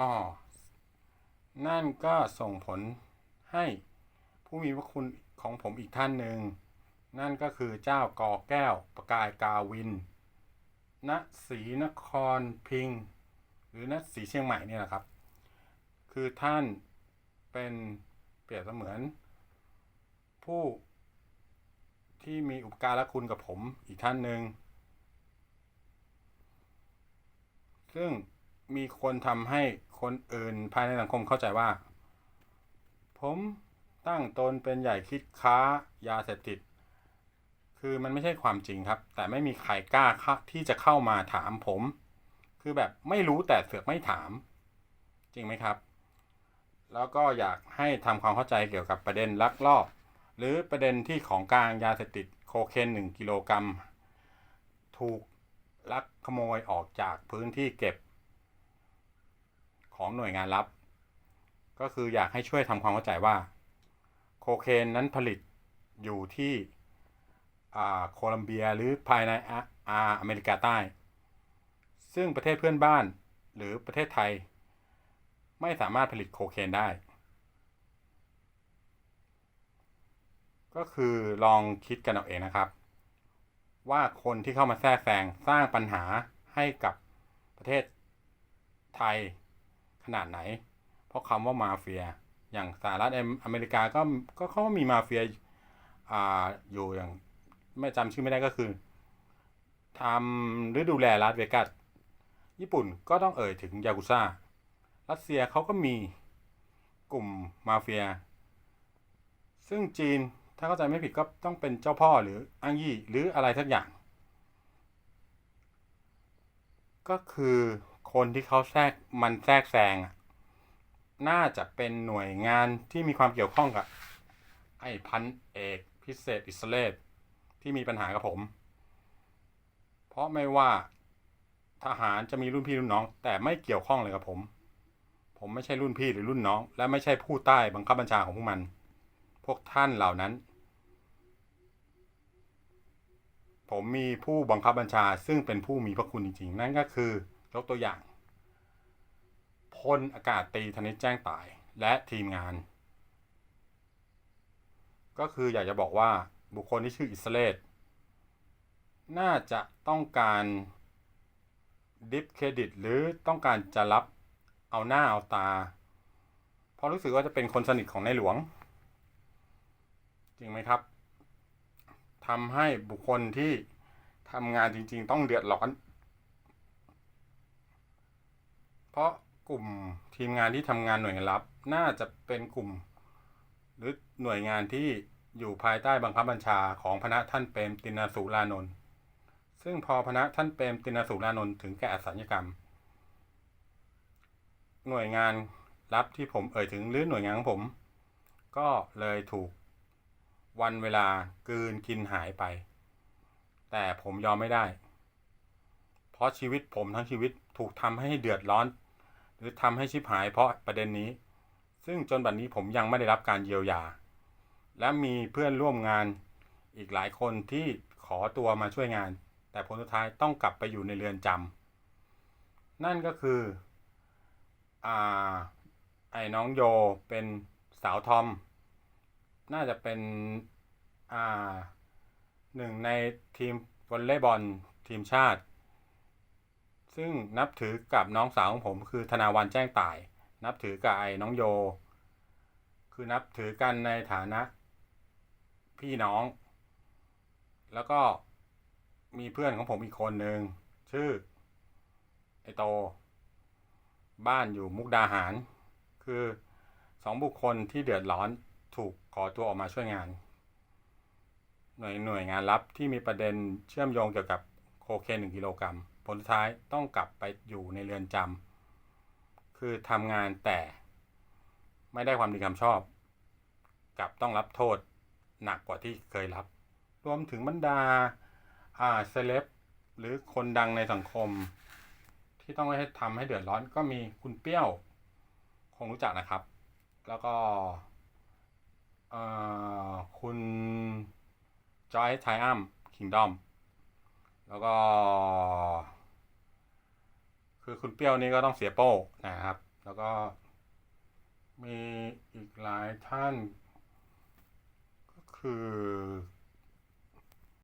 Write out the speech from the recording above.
อ๋อนั่นก็ส่งผลให้ผู้มีพระคุณของผมอีกท่านหนึ่ง นั่นก็คือเจ้ากอแก้วประกายกาวิน ณศรีนครพิง หรือณศรีเชียงใหม่เนี่ยแหละครับ คือท่านเป็นเปรียบเสมือน ผู้ที่มีอุปการะคุณกับผมอีกท่านหนึ่ง ซึ่งมีคนทำให้ คนอื่นภายในสังคมเข้าใจว่า ผมตั้งตนเป็นใหญ่คิดค้ายาเสพติด คือมันไม่ใช่ความจริงครับ แต่ไม่มีใครกล้าที่จะเข้ามาถามผม คือแบบไม่รู้แต่เสือกไม่ถาม จริงไหมครับ แล้วก็อยากให้ทำความเข้าใจเกี่ยวกับประเด็นลักลอบ หรือประเด็นที่ของกลางยาเสพติดโคเคน1กิโลกรัมถูกลักขโมยออกจากพื้นที่เก็บ ของหน่วยงานลับ ก็คืออยากให้ช่วยทำความเข้าใจว่า โคเคนนั้นผลิตอยู่ที่โคลัมเบียหรือภายในอาอ่าอเมริกาใต้ ซึ่งประเทศเพื่อนบ้านหรือประเทศไทย ไม่สามารถผลิตโคเคนได้ ก็คือลองคิดกันเอาเองนะครับ ว่าคนที่เข้ามาแทรกแซงสร้างปัญหาให้กับประเทศไทย นาดไหน เพราะคำว่ามาเฟีย อย่างสหรัฐอเมริกาก็ก็เขามีมาเฟียอ่าอยู่อย่างไม่จำชื่อไม่ได้ก็คือทำหรือดูแลรัสเวกัสญี่ปุ่นก็ต้องเอ่ยถึงยากุซ่ารัสเซียเขาก็มีกลุ่มมาเฟีย ซึ่งจีนถ้าเข้าใจไม่ผิดก็ต้องเป็นเจ้าพ่อหรืออังยี่หรืออะไรสักอย่าง ก็คือ คนที่เขาแทรกมันแทรกแซงน่าจะเป็นหน่วยงานที่มีความเกี่ยวข้องกับ ไอ้พันเอกพิเศษอิสเลตที่มีปัญหากับผม เพราะไม่ว่าทหารจะมีรุ่นพี่รุ่นน้อง แต่ไม่เกี่ยวข้องเลยกับผม ผมไม่ใช่รุ่นพี่หรือรุ่นน้อง และไม่ใช่ผู้ใต้บังคับบัญชาของพวกมัน พวกท่านเหล่านั้น ผมมีผู้บังคับบัญชาซึ่งเป็นผู้มีพระคุณจริงๆ นั่นก็คือ ยกตัวอย่างพลอากาศตีธนิตแจ้งตายและทีมงาน ก็คืออยากจะบอกว่าบุคคลที่ชื่ออิสเลตน่าจะต้องการดิฟเครดิตหรือต้องการจะรับเอาหน้าเอาตา เพราะรู้สึกว่าจะเป็นคนสนิทของในหลวง จริงไหมครับทำให้บุคคลที่ทำงานจริง ๆ ต้องเดือดร้อน เพ ราะกลุ่มทีมงานที่ทำงานหน่วยงานลับ น่าจะเป็นกลุ่ม หรือหน่วยงานที่อยู่ภายใต้บังคับบัญชาของพระท่านเปรมตินาสุรานนท์ซึ่งพอพระท่านเปรมตินาสุรานนท์ถึงแก่อสัญกรรม หน่วยงานลับที่ผมเอ่ยถึงหรือหน่วยงานของผม ก็เลยถูกวันเวลากืนกินหายไป แต่ผมยอมไม่ได้ เพราะชีวิตผมทั้งชีวิตถูกทำให้เดือดร้อน หรือทำให้ชิบหายเพราะประเด็นนี้ ซึ่งจนบัดนนี้ผมยังไม่ได้รับการเยียวยา และมีเพื่อนร่วมงานอีกหลายคนที่ขอตัวมาช่วยงาน แต่ผลสุดท้ายต้องกลับไปอยู่ในเรือนจำนั่นก็คืออ่าไอ้น้องโยเป็นสาวทอม น่าจะเป็นอ่าหนึ่งในทีมวอลเลย์บอลทีมชาติ ซึ่งนับถือกับน้องสาวของผมคือธนาวันแจ้งตาย นับถือกับไอ้น้องโย คือนับถือกันในฐานะ พี่น้อง แล้วก็มีเพื่อนของผมอีกคนหนึ่งชื่อ ไอโต บ้านอยู่มุกดาหาร คือสองบุคคลที่เดือดร้อนถูกขอตัวออกมาช่วยงาน หน่วยหน่วยงานลับที่มีประเด็นเชื่อมโยงเกี่ยวกับโคเคนหนึ่งกิโลกรัม ลสุดท้ายต้องกลับไปอยู่ในเรือนจำคือทำงานแต่ไม่ได้ความดีความชอบ กลับต้องรับโทษหนักกว่าที่เคยรับ รวมถึงบรรดาอ่าเซเลบหรือคนดังในสังคม ที่ต้องให้ทำให้เดือดร้อนก็มีคุณเปี้ยว คงรู้จักนะครับ แล้วก็เอ่อคุณจอยไทอัมคิงดอม แล้วก็ คือคุณเปรี้ยวนี่ก็ต้องเสียโป้นะครับ แล้วก็มีอีกหลายท่าน ก็คือ